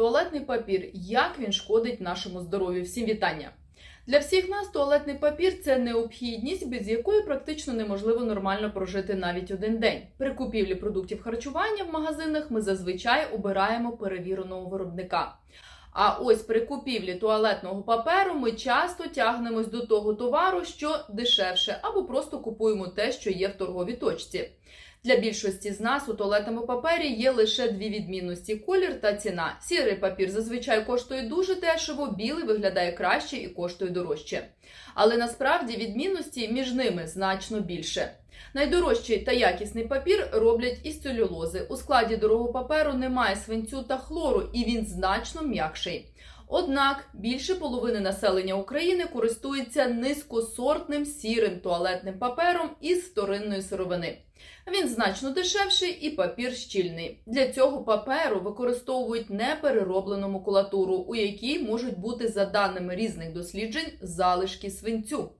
Туалетний папір. Як він шкодить нашому здоров'ю? Всім вітання! Для всіх нас туалетний папір це необхідність, без якої практично неможливо нормально прожити навіть один день. При купівлі продуктів харчування в магазинах ми зазвичай обираємо перевіреного виробника. А ось при купівлі туалетного паперу ми часто тягнемось до того товару, що дешевше, або просто купуємо те, що є в торговій точці. Для більшості з нас у туалетному папері є лише дві відмінності: колір та ціна. Сірий папір зазвичай коштує дуже дешево, білий виглядає краще і коштує дорожче. Але насправді відмінності між ними значно більше. Найдорожчий та якісний папір роблять із целюлози. У складі дорогого паперу немає свинцю та хлору, і він значно м'якший. Однак більше половини населення України користується низькосортним сірим туалетним папером із вторинної сировини. Він значно дешевший і папір щільний. Для цього паперу використовують неперероблену макулатуру, у якій можуть бути, за даними різних досліджень, залишки свинцю.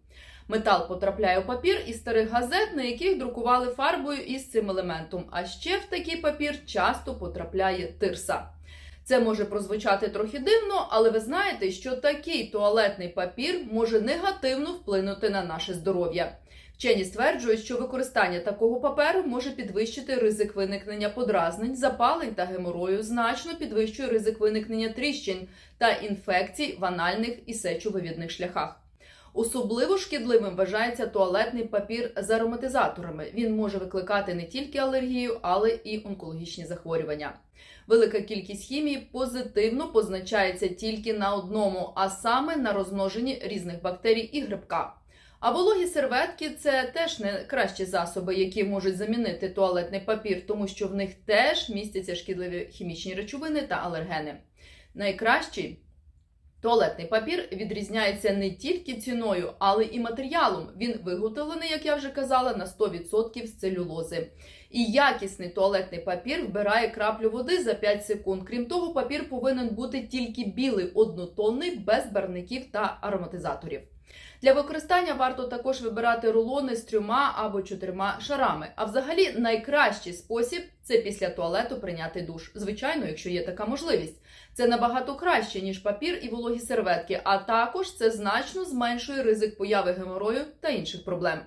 Метал потрапляє у папір із старих газет, на яких друкували фарбою із цим елементом. А ще в такий папір часто потрапляє тирса. Це може прозвучати трохи дивно, але ви знаєте, що такий туалетний папір може негативно вплинути на наше здоров'я. Вчені стверджують, що використання такого паперу може підвищити ризик виникнення подразнень, запалень та геморою, значно підвищує ризик виникнення тріщин та інфекцій в анальних і сечовивідних шляхах. Особливо шкідливим вважається туалетний папір з ароматизаторами. Він може викликати не тільки алергію, але і онкологічні захворювання. Велика кількість хімії позитивно позначається тільки на одному, а саме на розмноженні різних бактерій і грибка. А вологі серветки це теж не кращі засоби, які можуть замінити туалетний папір, тому що в них теж містяться шкідливі хімічні речовини та алергени. Найкращий туалетний папір відрізняється не тільки ціною, але і матеріалом. Він виготовлений, як я вже казала, на 100% з целюлози. І якісний туалетний папір вбирає краплю води за 5 секунд. Крім того, папір повинен бути тільки білий, однотонний, без барників та ароматизаторів. Для використання варто також вибирати рулони з трьома або чотирма шарами. А взагалі найкращий спосіб це після туалету прийняти душ. Звичайно, якщо є така можливість. Це набагато краще ніж папір і вологі серветки, а також це значно зменшує ризик появи геморою та інших проблем.